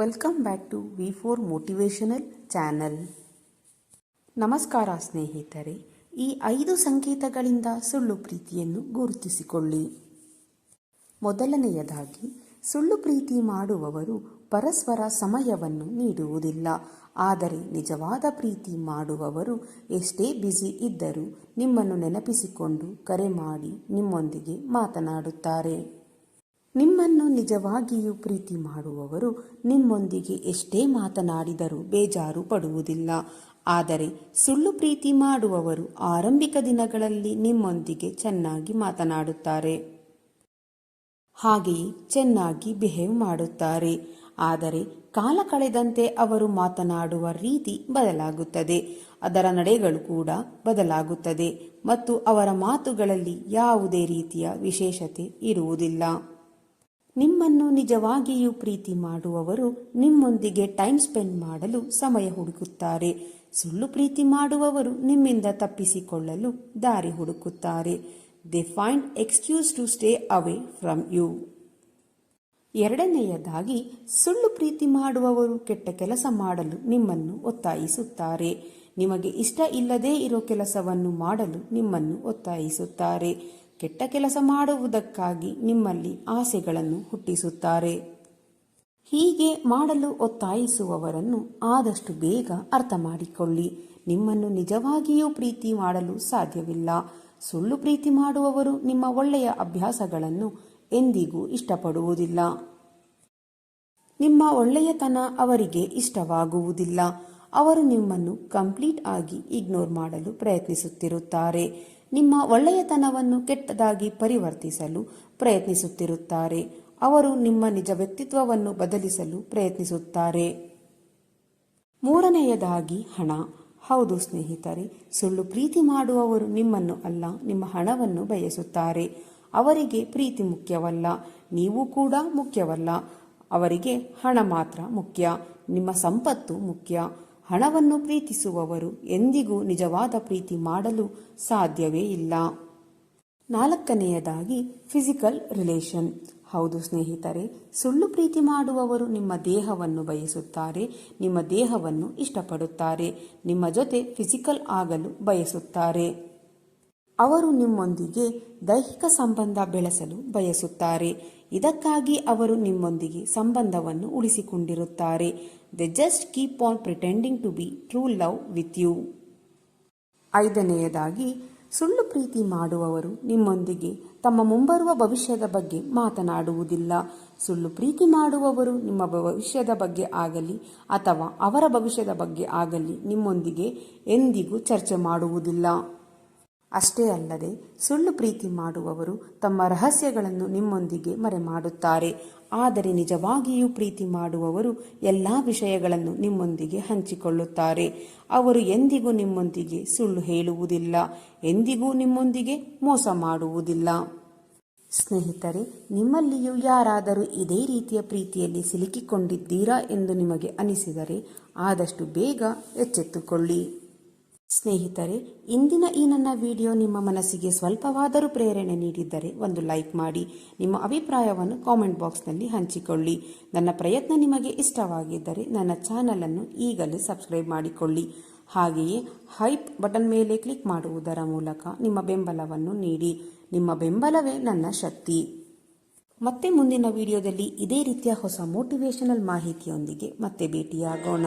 Welcome back to V four motivational channel ನಮಸ್ಕಾರ ಸ್ನೇಹಿತರೆ, ಈ ಐದು ಸಂಕೇತಗಳಿಂದ ಸುಳ್ಳು ಪ್ರೀತಿಯನ್ನು ಗುರುತಿಸಿಕೊಳ್ಳಿ. ಮೊದಲನೆಯದಾಗಿ, ಸುಳ್ಳು ಪ್ರೀತಿ ಮಾಡುವವರು ಪರಸ್ಪರ ಸಮಯವನ್ನು ನೀಡುವುದಿಲ್ಲ. ಆದರೆ ನಿಜವಾದ ಪ್ರೀತಿ ಮಾಡುವವರು ಎಷ್ಟೇ ಬ್ಯುಸಿ ಇದ್ದರೂ ನಿಮ್ಮನ್ನು ನೆನಪಿಸಿಕೊಂಡು ಕರೆ ಮಾಡಿ ನಿಮ್ಮೊಂದಿಗೆ ಮಾತನಾಡುತ್ತಾರೆ. ನಿಮ್ಮನ್ನು ನಿಜವಾಗಿಯೂ ಪ್ರೀತಿ ಮಾಡುವವರು ನಿಮ್ಮೊಂದಿಗೆ ಎಷ್ಟೇ ಮಾತನಾಡಿದರೂ ಬೇಜಾರು ಪಡುವುದಿಲ್ಲ. ಆದರೆ ಸುಳ್ಳು ಪ್ರೀತಿ ಮಾಡುವವರು ಆರಂಭಿಕ ದಿನಗಳಲ್ಲಿ ನಿಮ್ಮೊಂದಿಗೆ ಚೆನ್ನಾಗಿ ಮಾತನಾಡುತ್ತಾರೆ. ಹಾಗೆಯೇ ಚೆನ್ನಾಗಿ ಬಿಹೇವ್ ಮಾಡುತ್ತಾರೆ. ಆದರೆ ಕಾಲ ಕಳೆದಂತೆ ಅವರು ಮಾತನಾಡುವ ರೀತಿ ಬದಲಾಗುತ್ತದೆ. ಅದರ ನಡೆಗಳು ಕೂಡ ಬದಲಾಗುತ್ತದೆ ಮತ್ತು ಅವರ ಮಾತುಗಳಲ್ಲಿ ಯಾವುದೇ ರೀತಿಯ ವಿಶೇಷತೆ ಇರುವುದಿಲ್ಲ. ನಿಮ್ಮನ್ನು ನಿಜವಾಗಿಯೂ ಪ್ರೀತಿ ಮಾಡುವವರು ನಿಮ್ಮೊಂದಿಗೆ ಟೈಮ್ ಸ್ಪೆಂಡ್ ಮಾಡಲು ಸಮಯ ಹುಡುಕುತ್ತಾರೆ. ಸುಳ್ಳು ಪ್ರೀತಿ ಮಾಡುವವರು ನಿಮ್ಮಿಂದ ತಪ್ಪಿಸಿಕೊಳ್ಳಲು ದಾರಿ ಹುಡುಕುತ್ತಾರೆ. They find excuse to stay away from you ಎರಡನೆಯದಾಗಿ, ಸುಳ್ಳು ಪ್ರೀತಿ ಮಾಡುವವರು ಕೆಟ್ಟ ಕೆಲಸ ಮಾಡಲು ನಿಮ್ಮನ್ನು ಒತ್ತಾಯಿಸುತ್ತಾರೆ. ನಿಮಗೆ ಇಷ್ಟ ಇಲ್ಲದೇ ಇರೋ ಕೆಲಸವನ್ನು ಮಾಡಲು ನಿಮ್ಮನ್ನು ಒತ್ತಾಯಿಸುತ್ತಾರೆ. ಕೆಟ್ಟ ಕೆಲಸ ಮಾಡುವುದಕ್ಕಾಗಿ ನಿಮ್ಮಲ್ಲಿ ಆಸೆಗಳನ್ನು ಹುಟ್ಟಿಸುತ್ತಾರೆ. ಹೀಗೆ ಮಾಡಲು ಒತ್ತಾಯಿಸುವವರನ್ನು ಆದಷ್ಟು ಬೇಗ ಅರ್ಥ ಮಾಡಿಕೊಳ್ಳಿ ನಿಮ್ಮನ್ನು ನಿಜವಾಗಿಯೂ ಪ್ರೀತಿ ಮಾಡಲು ಸಾಧ್ಯವಿಲ್ಲ. ಸುಳ್ಳು ಪ್ರೀತಿ ಮಾಡುವವರು ನಿಮ್ಮ ಒಳ್ಳೆಯ ಅಭ್ಯಾಸಗಳನ್ನು ಎಂದಿಗೂ ಇಷ್ಟಪಡುವುದಿಲ್ಲ. ನಿಮ್ಮ ಒಳ್ಳೆಯತನ ಅವರಿಗೆ ಇಷ್ಟವಾಗುವುದಿಲ್ಲ. ಅವರು ನಿಮ್ಮನ್ನು ಕಂಪ್ಲೀಟ್ ಆಗಿ ಇಗ್ನೋರ್ ಮಾಡಲು ಪ್ರಯತ್ನಿಸುತ್ತಿರುತ್ತಾರೆ. ನಿಮ್ಮ ಒಳ್ಳೆಯತನವನ್ನು ಕೆಟ್ಟದಾಗಿ ಪರಿವರ್ತಿಸಲು ಪ್ರಯತ್ನಿಸುತ್ತಿರುತ್ತಾರೆ. ಅವರು ನಿಮ್ಮ ನಿಜ ವ್ಯಕ್ತಿತ್ವವನ್ನು ಬದಲಿಸಲು ಪ್ರಯತ್ನಿಸುತ್ತಾರೆ. ಮೂರನೆಯದಾಗಿ ಹಣ. ಹೌದು ಸ್ನೇಹಿತರೆ, ಸುಳ್ಳು ಪ್ರೀತಿ ಮಾಡುವವರು ನಿಮ್ಮನ್ನು ಅಲ್ಲ, ನಿಮ್ಮ ಹಣವನ್ನು ಬಯಸುತ್ತಾರೆ. ಅವರಿಗೆ ಪ್ರೀತಿ ಮುಖ್ಯವಲ್ಲ, ನೀವು ಕೂಡ ಮುಖ್ಯವಲ್ಲ. ಅವರಿಗೆ ಹಣ ಮಾತ್ರ ಮುಖ್ಯ, ನಿಮ್ಮ ಸಂಪತ್ತು ಮುಖ್ಯ. ಹಣವನ್ನು ಪ್ರೀತಿಸುವವರು ಎಂದಿಗೂ ನಿಜವಾದ ಪ್ರೀತಿ ಮಾಡಲು ಸಾಧ್ಯವೇ ಇಲ್ಲ. ನಾಲ್ಕನೆಯದಾಗಿ ಫಿಸಿಕಲ್ ರಿಲೇಷನ್ ಹೌದು ಸ್ನೇಹಿತರೆ, ಸುಳ್ಳು ಪ್ರೀತಿ ಮಾಡುವವರು ನಿಮ್ಮ ದೇಹವನ್ನು ಬಯಸುತ್ತಾರೆ, ನಿಮ್ಮ ದೇಹವನ್ನು ಇಷ್ಟಪಡುತ್ತಾರೆ, ನಿಮ್ಮ ಜೊತೆ ಫಿಸಿಕಲ್ ಆಗಲು ಬಯಸುತ್ತಾರೆ. ಅವರು ನಿಮ್ಮೊಂದಿಗೆ ದೈಹಿಕ ಸಂಬಂಧ ಬೆಳೆಸಲು ಬಯಸುತ್ತಾರೆ. ಇದಕ್ಕಾಗಿ ಅವರು ನಿಮ್ಮೊಂದಿಗೆ ಸಂಬಂಧವನ್ನು ಉಳಿಸಿಕೊಂಡಿರುತ್ತಾರೆ. They just keep on pretending to be true love with you ಐದನೆಯದಾಗಿ, ಸುಳ್ಳು ಪ್ರೀತಿ ಮಾಡುವವರು ನಿಮ್ಮೊಂದಿಗೆ ತಮ್ಮ ಮುಂಬರುವ ಭವಿಷ್ಯದ ಬಗ್ಗೆ ಮಾತನಾಡುವುದಿಲ್ಲ. ಸುಳ್ಳು ಪ್ರೀತಿ ಮಾಡುವವರು ನಿಮ್ಮ ಭವಿಷ್ಯದ ಬಗ್ಗೆ ಆಗಲಿ ಅಥವಾ ಅವರ ಭವಿಷ್ಯದ ಬಗ್ಗೆ ಆಗಲಿ ನಿಮ್ಮೊಂದಿಗೆ ಎಂದಿಗೂ ಚರ್ಚೆ ಮಾಡುವುದಿಲ್ಲ. ಅಷ್ಟೇ ಅಲ್ಲದೆ ಸುಳ್ಳು ಪ್ರೀತಿ ಮಾಡುವವರು ತಮ್ಮ ರಹಸ್ಯಗಳನ್ನು ನಿಮ್ಮೊಂದಿಗೆ ಮರೆಮಾಡುತ್ತಾರೆ. ಆದರೆ ನಿಜವಾಗಿಯೂ ಪ್ರೀತಿ ಮಾಡುವವರು ಎಲ್ಲ ವಿಷಯಗಳನ್ನು ನಿಮ್ಮೊಂದಿಗೆ ಹಂಚಿಕೊಳ್ಳುತ್ತಾರೆ. ಅವರು ಎಂದಿಗೂ ನಿಮ್ಮೊಂದಿಗೆ ಸುಳ್ಳು ಹೇಳುವುದಿಲ್ಲ, ಎಂದಿಗೂ ನಿಮ್ಮೊಂದಿಗೆ ಮೋಸ ಮಾಡುವುದಿಲ್ಲ. ಸ್ನೇಹಿತರೆ, ನಿಮ್ಮಲ್ಲಿಯೂ ಯಾರಾದರೂ ಇದೇ ರೀತಿಯ ಪ್ರೀತಿಯಲ್ಲಿ ಸಿಲುಕಿಕೊಂಡಿದ್ದೀರಾ ಎಂದು ನಿಮಗೆ ಅನಿಸಿದರೆ ಆದಷ್ಟು ಬೇಗ ಎಚ್ಚೆತ್ತುಕೊಳ್ಳಿ. ಸ್ನೇಹಿತರೆ, ಇಂದಿನ ಈ ನನ್ನ ವಿಡಿಯೋ ನಿಮ್ಮ ಮನಸ್ಸಿಗೆ ಸ್ವಲ್ಪವಾದರೂ ಪ್ರೇರಣೆ ನೀಡಿದ್ದರೆ ಒಂದು ಲೈಕ್ ಮಾಡಿ, ನಿಮ್ಮ ಅಭಿಪ್ರಾಯವನ್ನು ಕಾಮೆಂಟ್ ಬಾಕ್ಸ್ನಲ್ಲಿ ಹಂಚಿಕೊಳ್ಳಿ. ನನ್ನ ಪ್ರಯತ್ನ ನಿಮಗೆ ಇಷ್ಟವಾಗಿದ್ದರೆ ನನ್ನ ಚಾನಲನ್ನು ಈಗಲೇ ಸಬ್ಸ್ಕ್ರೈಬ್ ಮಾಡಿಕೊಳ್ಳಿ. ಹಾಗೆಯೇ ಹೈಪ್ ಬಟನ್ ಮೇಲೆ ಕ್ಲಿಕ್ ಮಾಡುವುದರ ಮೂಲಕ ನಿಮ್ಮ ಬೆಂಬಲವನ್ನು ನೀಡಿ. ನಿಮ್ಮ ಬೆಂಬಲವೇ ನನ್ನ ಶಕ್ತಿ. ಮತ್ತೆ ಮುಂದಿನ ವಿಡಿಯೋದಲ್ಲಿ ಇದೇ ರೀತಿಯ ಹೊಸ ಮೋಟಿವೇಶನಲ್ ಮಾಹಿತಿಯೊಂದಿಗೆ ಮತ್ತೆ ಭೇಟಿಯಾಗೋಣ.